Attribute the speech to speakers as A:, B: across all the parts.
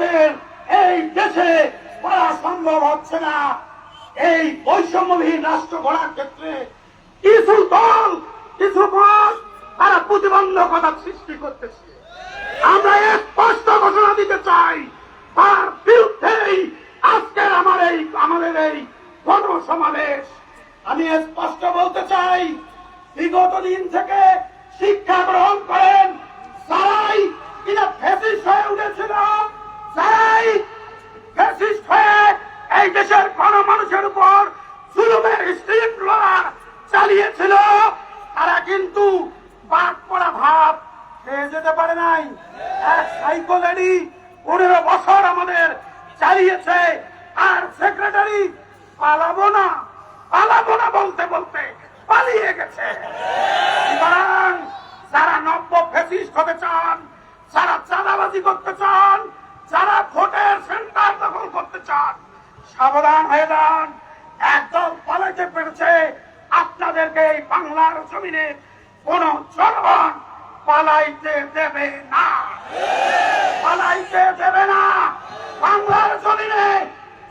A: আমাদের এই দেশে করা সম্ভব হচ্ছে না। এই বৈষম্যবিহীন রাষ্ট্র গড়ার ক্ষেত্রে কিছু দল, কিছু মত তারা প্রতিবন্ধকতা সৃষ্টি করতেছে। আমরা এর স্পষ্ট ঘোষণা দিতে চাই, তার বিরুদ্ধেই আজকের আমার এই, আমাদের এই গণসমাবেশ। আমি স্পষ্ট বলতে চাই, বিগত দিন থেকে শিক্ষা গ্রহণ করেন, যারাই কিনা ফেসিস হয়ে উঠেছিল যারাই ফ্যাসিস্ট হয়ে এই দেশের কোন মানুষের উপর জুলুমের স্ট্রিম রোলার চালিয়েছিল, তারা কিন্তু বাদ পড়া ভাব খেয়ে যেতে পারে নাই। এক সাইকো লেডি পনেরো বছর আমাদের চালিয়েছে, আর সেক্রেটারি পালাবো না পালাবো না বলতে বলতে পালিয়ে গেছে। সুতরাং যারা নব্য ফেসিস্ট হতে চান, যারা চাঁদাবাজি করতে চান যারা ভোটের সেন্টার দখল করতে চান, সাবধান হয়ে যান। একদল পালাইতে পেরেছে আপনাদেরকে এই বাংলার জমিনে। কোন জনগণ পালাইতে দেবে না। পালাইতে দেবে না। বাংলার জমিনে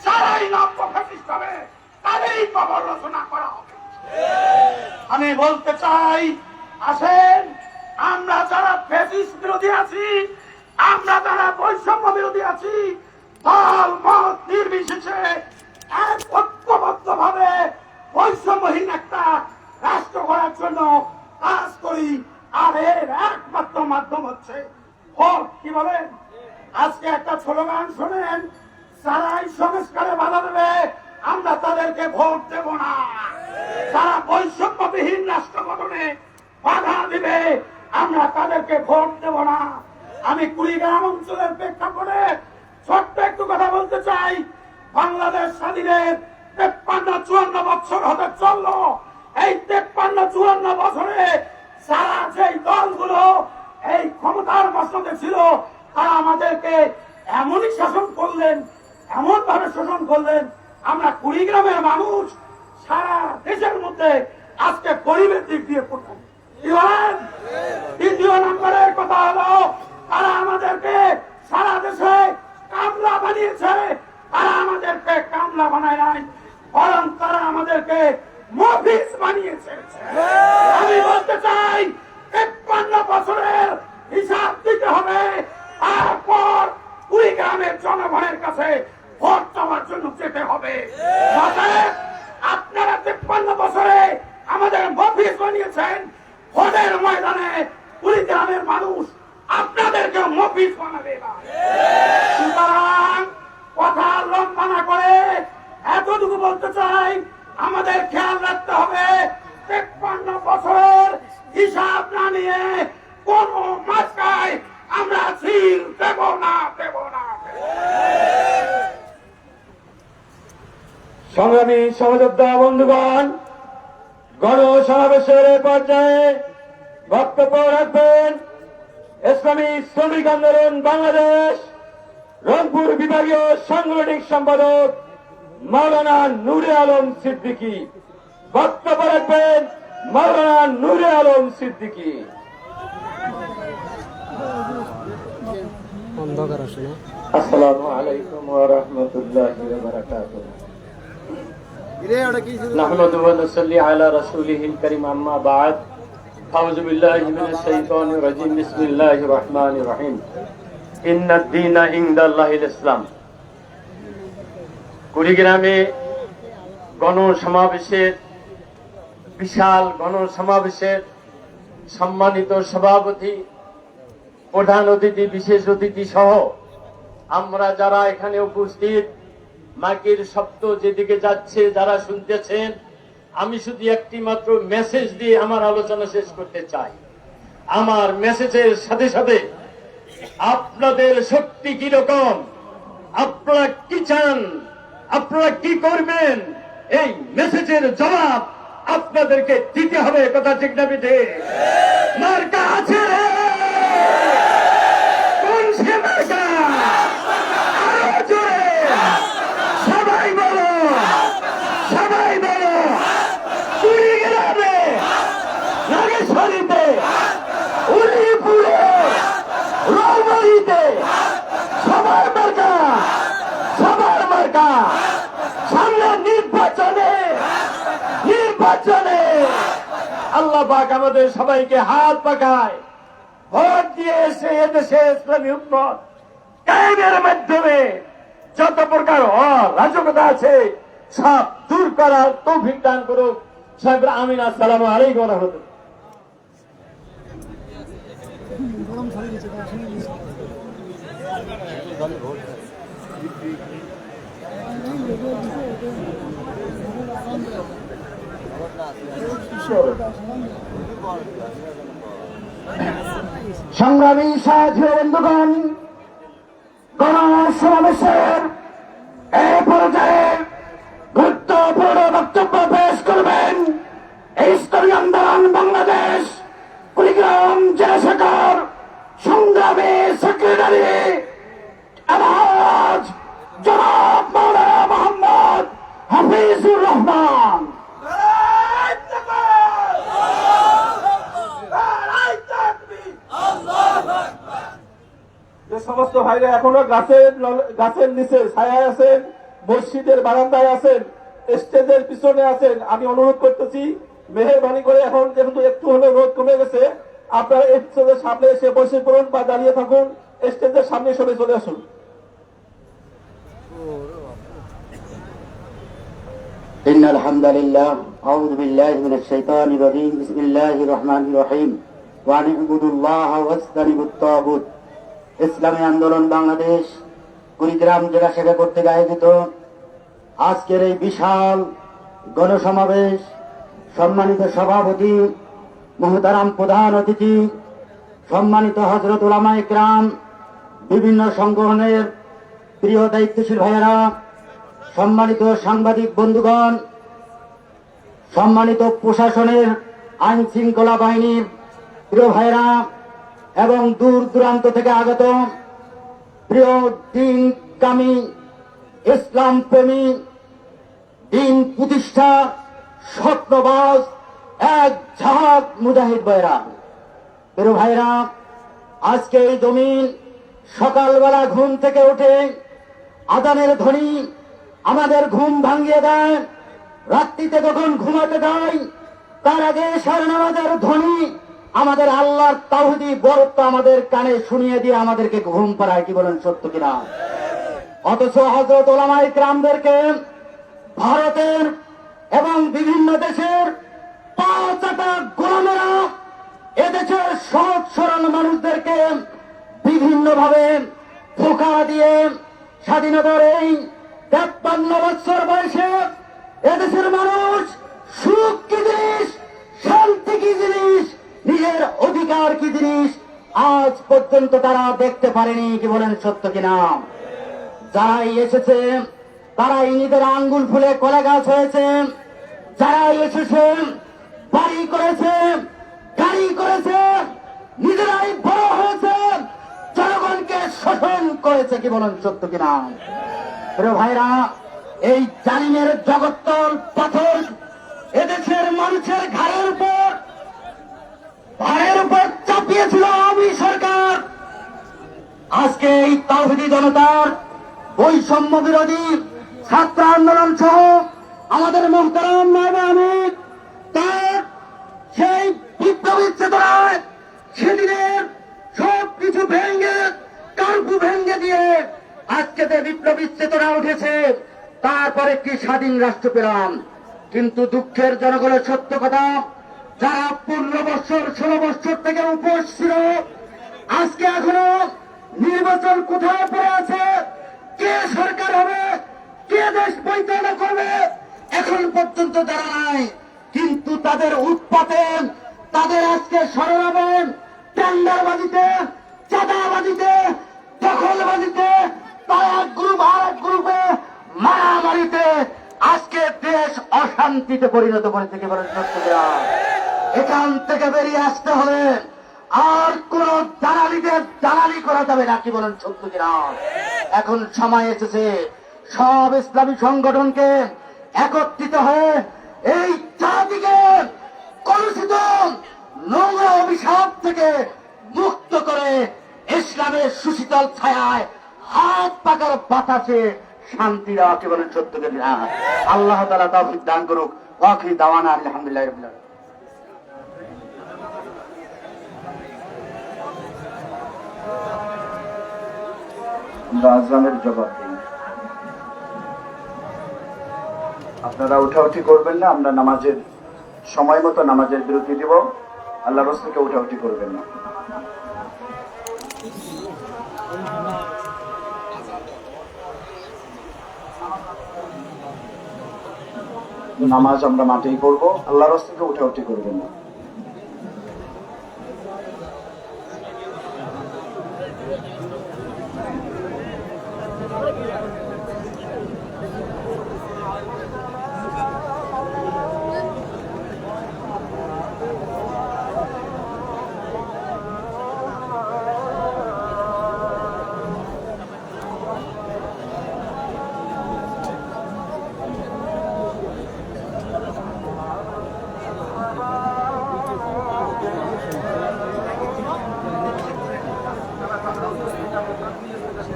A: যারাই নব্য ফেসিস্ট হবে, তাদেরই কবর রচনা করা হবে। আমি বলতে চাই, আসেন, আমরা যারা ফেসিস বিরোধী আছি আমরা যারা বৈষম্য বিরোধী আছি, দল, মত নির্বিশেষে ঐক্যবদ্ধ ভাবে বৈষম্যহীন একটা রাষ্ট্র করার জন্য কাজ করি, আর এর একমাত্র মাধ্যম হচ্ছে ভোট, কি বলেন? আজকে একটা স্লোগান শোনেন যারা এই সংস্কারে বাধা দেবে, আমরা তাদেরকে ভোট দেব না। যারা বৈষম্যবিহীন রাষ্ট্র গঠনে বাধা দিবে, আমরা তাদেরকে ভোট দেব না। আমি কুড়িগ্রাম অঞ্চলের প্রেক্ষাপটে ছোট্ট একটু কথা বলতে চাই। বাংলাদেশ স্বাধীনের তেপ্পান্ন চুয়ান্ন বছর হতে চলল। এই তেপ্পান্ন চুয়ান্ন বছরে সারা যেই দলগুলো এই ক্ষমতার মসনদে ছিল। তারা আমাদেরকে এমনই শাসন করলেন এমন ভাবে শোষণ করলেন। আমরা কুড়িগ্রামের মানুষ, সারা দেশের মধ্যে আজকে গরিবের দিক দিয়ে পড়তাম বানিয়েছে, তারা আমাদেরকে কামলা বানায় নাই, বরং তারা আমাদেরকে মফিস বানিয়েছে আমি বলতে চাই, তেপ্পান্ন বছরের হিসাব দিতে হবে, তারপর জনগণের কাছে ভোট চাওয়ার জন্য যেতে হবে। আপনারা তেপ্পান্ন বছরে আমাদের মফিস বানিয়েছেন, ভোটের ময়দানে কুড়িগ্রামের মানুষ আপনাদেরকে মফিস বানাবে। সুতরাং কথা লম্বা না করে এতটুকু বলতে চাই, আমাদের খেয়াল রাখতে হবে, তেপ্পান্ন বছরের হিসাব না নিয়ে কোন মাসকায় আমরা সিল দেব না দেব না
B: সংগ্রামী সহযোদ্ধা বন্ধুগণ গণ সমাবেশের পর্যায়ে বক্তব্য রাখবেন ইসলামী শ্রমিক আন্দোলন বাংলাদেশ রংপুর বিভাগীয় সাংগঠনিক সম্পাদক মাওলানা নূরে আলম সিদ্দিকী বক্তব্য রাখবেন মাওলানা নূরে আলম সিদ্দিকী
C: অন্ধকার আসে না
B: আসসালামু আলাইকুম ওয়া রাহমাতুল্লাহি ওয়া বারাকাতুহু نحمد ونصلي على رسوله الكريم أما بعد أعوذ بالله من الشيطان الرجيم بسم الله الرحمن الرحيم إن الدين عند الله الإسلام কুড়িগ্রামে গণসমাবেশের বিশাল গণসমাবেশের সম্মানিত সভাপতি প্রধান অতিথি বিশেষ অতিথি সহ আমরা যারা এখানে উপস্থিত মাইকের শব্দ যেদিকে যাচ্ছে যারা শুনতেছেন আমি শুধু একটি মাত্র মেসেজ দিয়ে আমার আলোচনা শেষ করতে চাই। আমার মেসেজের সাথে সাথে আপনাদের শক্তি কি রকম? আপনারা কি চান? আপনারা কি করবেন? এই মেসেজের জবাব আপনাদেরকে দিতে হবে, কথা ঠিক না পিঠে মার্কা আছে মহেশ্বরীতে উলিপুরে রৌমারিতে, সবার মার্কা সবার মার্কা। সামনে নির্বাচনে নির্বাচনে আল্লাহ পাক আমাদের সবাইকে হাত পাকায়, ভোট দিয়ে এসে এদেশে ইসলামী উন্নত কায়েমের মাধ্যমে যত প্রকার অরাজকতা আছে, সব দূর করার তৌফিক দান করুক। সাহেব আমিন, আসসালামু আলাইকুম রহমতুল্লাহ।
D: সংগ্রামী সাহায্য বন্ধুগণ, গণসমাবেশের এ পর্যায়ে গুরুত্বপূর্ণ বক্তব্য পেশ করবেন এই আন্দোলন বাংলাদেশ, কুড়িগ্রাম জেলা শাখার সংগ্রামী সেক্রেটারি রহমান
E: যে সমস্ত ভাইরা এখনও গাছের গাছের নিচে ছায়ায় আছেন, মসজিদের বারান্দায় আছেন, স্টেজের পিছনে আছেন, আমি অনুরোধ করতেছি, মেহরবানি করে এখন যেহেতু একটু হলেও রোদ কমে গেছে, আপনারা স্টেজের সামনে এসে বসে পড়ুন বা দাঁড়িয়ে থাকুন, স্টেজের সামনে সরে চলে আসুন।
D: إن الحمد لله أعوذ بالله من الشيطان الرجيم بسم الله الرحمن الرحيم وأن اعبدوا الله واجتنبوا الطاغوت ইসলামী আন্দোলন বাংলাদেশ কুড়িগ্রাম জেলা শাখা কর্তৃক আয়োজিত আজকের এই বিশাল গণসমাবেশ সম্মানিত সভাপতি মহতারাম প্রধান অতিথি সম্মানিত হজরত উলামা ইকরাম বিভিন্ন সংগঠনের প্রিয় দায়িত্বশীল ভাইয়েরা সম্মানিত সাংবাদিক বন্ধুগণ, সম্মানিত প্রশাসনের আইন শৃঙ্খলা বাহিনীর প্রিয় ভাইরা এবং দূর দূরান্ত থেকে আগত প্রিয় দিনকামী ইসলাম প্রেমী দিন প্রতিষ্ঠা স্বপ্নবাস এক ঝাঁক মুজাহিদ ভাইরা প্রিয় ভাইরা আজকে এই জমিন সকালবেলা ঘুম থেকে উঠে আদানের ধ্বনি আমাদের ঘুম ভাঙিয়ে দেয়। রাত্রিতে যখন ঘুমাতে যাই, তার আগে সার নামাজের ধ্বনি। আমাদের আল্লাহর তাহুদি বরত্ব আমাদের কানে শুনিয়ে দিয়ে আমাদেরকে ঘুম পাড়ায়, কি বলেন সত্য কিনা অথচ হজরত ওলামাই গ্রামদেরকে ভারতের এবং বিভিন্ন দেশের গোলামেরা এদেশের সহজ সরল মানুষদেরকে বিভিন্ন ভাবে ধোকা দিয়ে স্বাধীনতার এই তেপ্পান্ন বছর বয়সে এদেশের মানুষ সুখ কি জিনিস, শান্তি কি জিনিস, নিজের অধিকার কি জিনিস, আজ পর্যন্ত তারা দেখতে পারেনি কি বলেন সত্য কিনা যারাই এসেছে, তারাই নিজের আঙ্গুল ফুলে কলে গাছ হয়েছে। যারাই এসেছে, বাড়ি করেছে, গাড়ি করেছে, নিজেরাই বড় হয়েছে, জনগণকে শোষণ করেছে কি বলেন সত্য কিনা ভাইরা, এই জালিমের জগত্তল পাথর এদেশের মানুষের ঘাড়ের উপর ঘাড়ের উপর চাপিয়েছিল আওয়ামী সরকার। আজকে এই তাওহিদি জনতার বৈষম্য বিরোধী ছাত্র আন্দোলন সহ আমাদের মোহতারাম নায়বে আমির তার সেই বিপ্লবী চেতনায় সেদিনের সব কিছু ভেঙ্গে কার্পু ভেঙ্গে দিয়ে আজকে যে বিপ্লবী চেতনা উঠেছে, তারপরে কি স্বাধীন রাষ্ট্র পেলাম? কিন্তু দুঃখের জনগণের সত্য কথা, যারা পনেরো বছর, ষোলো বছর থেকে উপোস ছিল, আজকে এখনও নির্বাচন কোথায় পড়ে আছে, কে সরকার হবে, কে দেশ পরিচালনা করবে, এখন পর্যন্ত জানা নাই। কিন্তু তাদের উৎপাতে, তাদের আজকে সরলাবেন টেন্ডারবাজিতে, চাঁদাবাজিতে, দখলবাজিতে মারামারিতে আজকে দেশ অশান্তিতে পরিণত করেছে কি বলেন এখান থেকে বেরিয়ে আসতে হলে আর কোন দালালিতে দালালি করা যাবে না কি বলেন সত্য এখন সময় এসেছে। সব ইসলামী সংগঠনকে একত্রিত হয়ে এই জাতিকে কলুষিত নোংরা অভিশাপ থেকে মুক্ত করে ইসলামের সুশীতল ছায়ায় হাত পাকার বাতাসে
F: শান্তি দেওয়া কে বলেন সত্য আল্লাহ তালা তৌফিক দান করুক। ওয়াকি দাওয়ানা আলহামদুলিল্লাহ আপনারা উঠাউঠি করবেন না, আমরা নামাজের সময় মতো নামাজের বিরতি দিব। আল্লাহ রস থেকে উঠাউঠি করবেন না। নামাজ আমরা মাঠেই করব আল্লাহর রস থেকে উঠে করবেন না।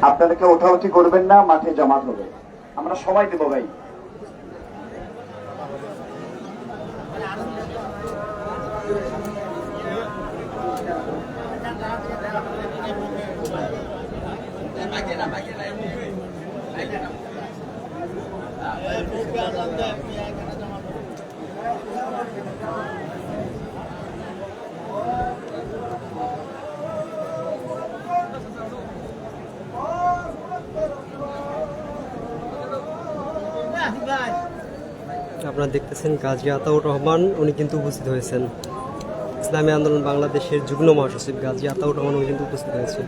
F: আপনারা ওঠাউঠি করবেন না মাঠে জমা হবে। আমরা সময় দেবো ভাই।
C: আপনারা দেখতেছেন গাজী আতাউর রহমান, উনি কিন্তু উপস্থিত হয়েছেন। ইসলামী আন্দোলন বাংলাদেশের যুগ্ম মহাসচিব গাজী আতাউর রহমান উনি কিন্তু উপস্থিত হয়েছেন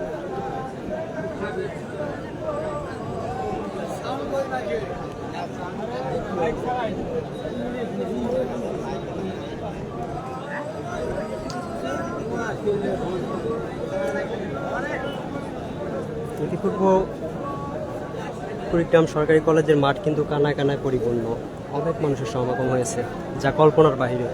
C: ইতিপূর্ব কুড়িগ্রাম সরকারি কলেজের মাঠ কিন্তু কানায় কানায় পরিপূর্ণ। অনেক মানুষের সমাগম হয়েছে যা কল্পনার বাহিরে।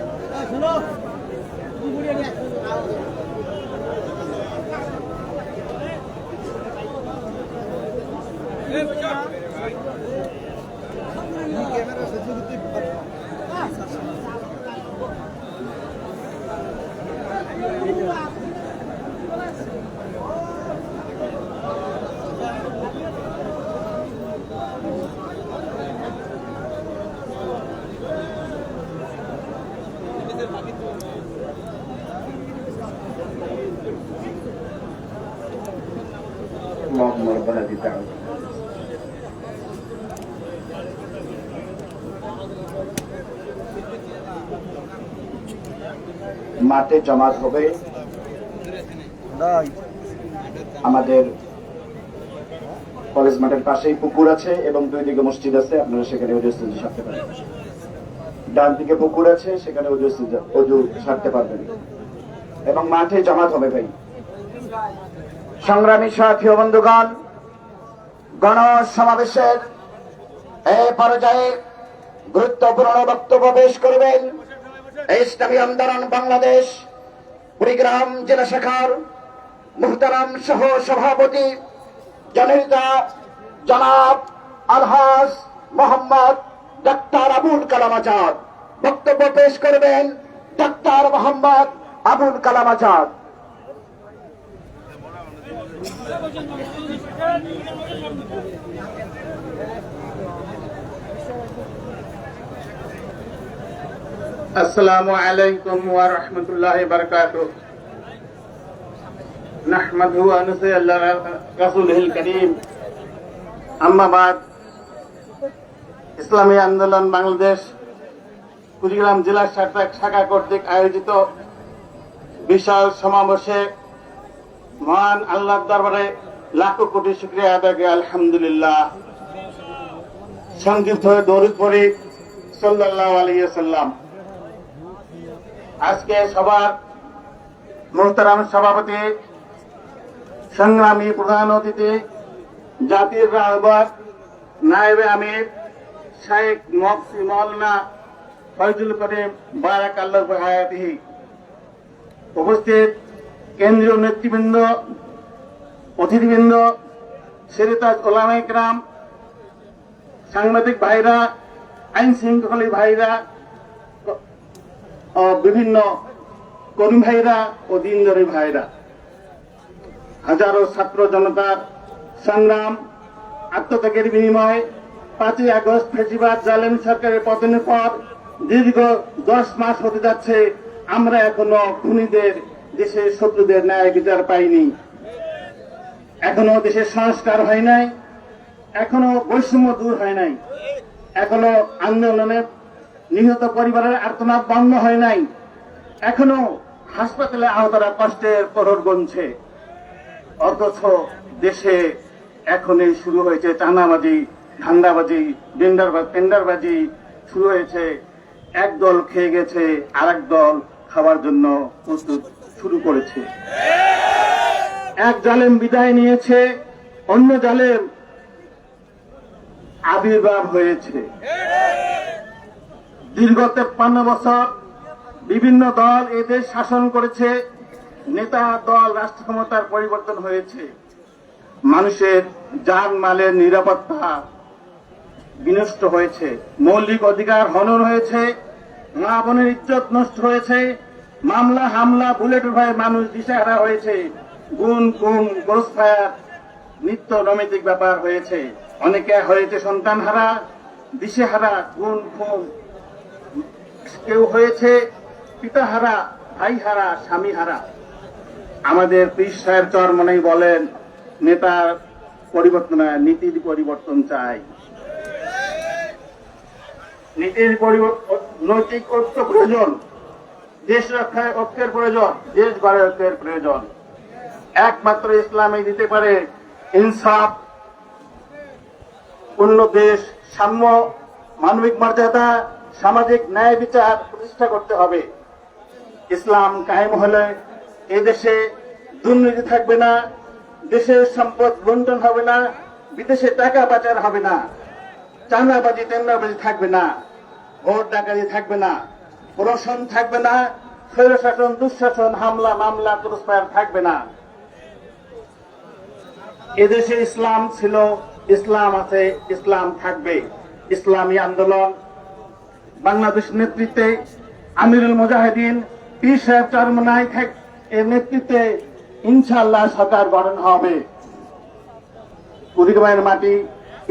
F: Yeah, ربنا هذه الدعوة মাঠে জমাত হবে আমাদের কলেজ মাঠের পাশেই পুকুর আছে এবং দুই দিকে মসজিদ আছে আপনারা সেখানে অজু ইস্তেঞ্জি সারতে পারবেন ডান দিকে পুকুর আছে সেখানে অজু ইস্তেঞ্জা- অজু সারতে পারবেন এবং মাঠে জমাত হবে ভাই সংগ্রামী সাথী ও বন্ধুগণ গণ সমাবেশের এই পর্যায়ে গুরুত্বপূর্ণ বক্তব্য পেশ করবেন ইসলামী আন্দোলন বাংলাদেশ, কুড়িগ্রাম জেলা শাখার মুহতারাম সহ সভাপতি জননেতা জনাব আলহাস মোহাম্মদ ডাক্তার আবুল কালাম আজাদ। বক্তব্য পেশ করবেন ডাক্তার মোহাম্মদ আবুল কালাম আজাদ।
G: আসসালামু আলাইকুম ওয়া রাহমাতুল্লাহি ওয়া বারাকাতুহু। নাহমাদুহু ওয়া নুসাল্লি আলা কারীম। আম্মা বাদ, ইসলামী আন্দোলন বাংলাদেশ, কুড়িগ্রাম জেলার শাখা কর্তৃক আয়োজিত বিশাল সমাবেশে মহান আল্লাহর দরবারে লাখো কোটি শুক্রিয়া আদায় করে, আলহামদুলিল্লাহ। সংযুক্ত হয়ে দৌড়ি পরে সাল্লাহ আলিয়া সাল্লাম আজকে সবার মোহতারাম সভাপতি, সংগ্রামী প্রধান অতিথি, জাতির রাহবার নায়েবে আমির শাহেক মকসি মৌলানা ফয়জুল করিম বারাক উপস্থিত কেন্দ্রীয় নেতৃবৃন্দ, অতিথিবৃন্দ সেরিতাজ ওলামা ইকরাম সাংবাদিক ভাইরা আইন শৃঙ্খলী ভাইরা বিভিন্ন কর্মী ভাইরা ও দিনদারি ভাইরা। হাজারো ছাত্র জনতার সংগ্রাম, আত্মত্যাগের বিনিময়ে পাঁচই আগস্ট ফেসিবাদ জালেম সরকারের পতনের পর দীর্ঘ দশ মাস হতে যাচ্ছে, আমরা এখনও খুনিদের, দেশের শত্রুদের ন্যায় বিচার পাইনি। এখনও দেশের সংস্কার হয় নাই, এখনও বৈষম্য দূর হয় নাই। এখনও আন্দোলনে নিহত পরিবারের আর্তনাদ বন্ধ হয় নাই। এখনও হাসপাতালে আহতরা কষ্টের প্রহর গুনছে। অথচ দেশে এখনই শুরু হয়েছে চাঁদাবাজি ধান্দাবাজি টেন্ডারবাজি টেন্ডারবাজি শুরু হয়েছে। এক দল খেয়ে গেছে আর দল খাওয়ার জন্য প্রস্তুত শুরু করেছে। এক জালেম বিদায় নিয়েছে, অন্য জালেম আবির্ভাব হয়েছে। দীর্ঘ তেপ্পান্ন বছর বিভিন্ন দল এদেশ শাসন করেছে, নেতা দল রাষ্ট্র ক্ষমতার পরিবর্তন হয়েছে। মানুষের যান মালের নিরাপত্তা বিনষ্ট হয়েছে, মৌলিক অধিকার হনন হয়েছে, মা বোনের ইজ্জত নষ্ট হয়েছে, মামলা, হামলা, বুলেট ভয়ে মানুষ দিশেহারা হয়েছে গুণ কুম, ক্রসফায়ার, নিত্য নৈমিতিক ব্যাপার হয়েছে। অনেকে হয়েছে সন্তান হারা দিশেহারা গুণ খুম কেউ হয়েছে পিতাহারা, ভাইহারা, স্বামীহারা। আমাদের পীর সাহেব চরমনেই বলেন, নেতার পরিবর্তন, নীতির পরিবর্তন চাই। নীতির নৈতিক ঐক্য প্রয়োজন, দেশ রক্ষায় ঐক্যের প্রয়োজন, দেশ গড়ে ঐক্যের প্রয়োজন। একমাত্র ইসলামে দিতে পারে ইনসাফ, অন্য দেশ সাম্য, মানবিক মর্যাদা সামাজিক ন্যায় বিচার প্রতিষ্ঠা করতে হবে। ইসলাম কায়েম হলে এই দেশে দুর্নীতি থাকবে না, দেশের সম্পদ বন্টন হবে না, বিদেশে টাকা পাচার হবে না, চাঁদাবাজি, টেন্ডারবাজি থাকবে না, ভোট ডাকাতি থাকবে না, প্রশাসন থাকবে না, স্বৈরশাসন, দুঃশাসন, হামলা, মামলা ক্রসফায়ার থাকবে না। এদেশে ইসলাম ছিল, ইসলাম আছে, ইসলাম থাকবে। ইসলামী আন্দোলন বাংলাদেশ নেতৃত্বে আমিরুল মুজাহিদিন, পীর সাহেব চরমনাই এর নেতৃত্বে ইনশাআল্লাহ সরকার গঠন হবে। কুড়িগ্রামের মাটি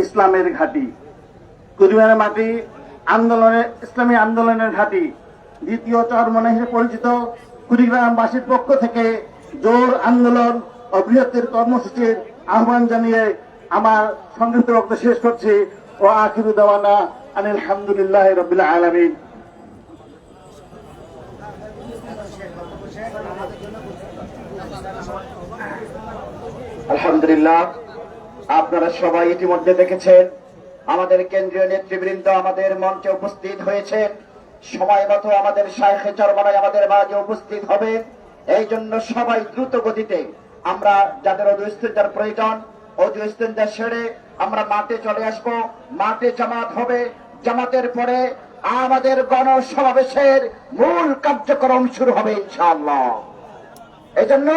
G: ইসলামের ঘাঁটি। কুড়িগ্রামের মাটি আন্দোলনের, ইসলামী আন্দোলনের ঘাঁটি। দ্বিতীয় চরমনা হিসেবে পরিচিত কুড়িগ্রামবাসীর পক্ষ থেকে জোর আন্দোলন ও বৃহত্তর কর্মসূচির আহ্বান জানিয়ে আমার সংক্ষিপ্ত বক্তব্য শেষ করছি। ও আখিরু দেওয়ানা। আনিল হামদুলিল্লাহ রবিল আলমিন।
F: আলহামদুলিল্লাহ, আপনারা সবাই ইতিমধ্যে দেখেছেন, আমাদের কেন্দ্রীয় নেতৃবৃন্দ আমাদের মঞ্চে উপস্থিত হয়েছেন। সময় মতো আমাদের শাইখে চরমানায় আমাদের মাঝে উপস্থিত হবে। এই জন্য সবাই দ্রুত গতিতে আমরা যাদের ইস্তেঞ্জার প্রয়োজন ইস্তেঞ্জা সেরে আমরা মাঠে চলে আসব। মাঠে জামাত হবে জামাতের পরে আমাদের গণসমাবেশের মূল কার্যক্রম শুরু হবে এই জন্য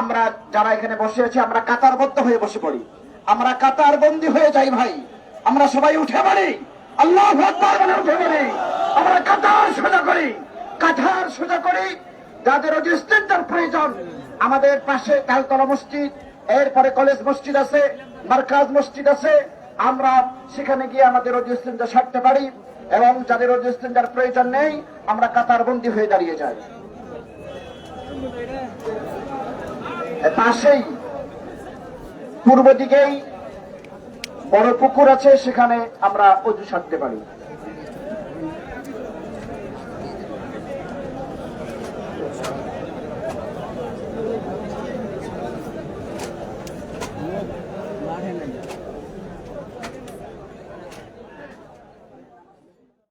F: আমরা যারা এখানে বসে আছি, আমরা কাতারবদ্ধ হয়ে বসে পড়ি। আমরা কাতার বন্দী হয়ে যাই ভাই। আমরা সবাই উঠে পড়ি। আল্লাহ উঠে পড়ি। আমরা কাতার সোজা করি। কাতার সোজা করি। যাদের রেজিস্ট্রেন্টার প্রয়োজন, আমাদের পাশে তালতলা মসজিদ, এরপরে কলেজ মসজিদ আছে, মার্কাজ মসজিদ আছে আমরা সেখানে গিয়ে আমাদের রেজিস্ট্রেন্টার সারতে পারি এবং যাদের রেজিস্ট্রেন্টার প্রয়োজন নেই, আমরা কাতার বন্দী হয়ে দাঁড়িয়ে যাই। পাশেই, পূর্ব দিকেই বড় পুকুর আছে, সেখানে আমরা অজু সারতে পারি।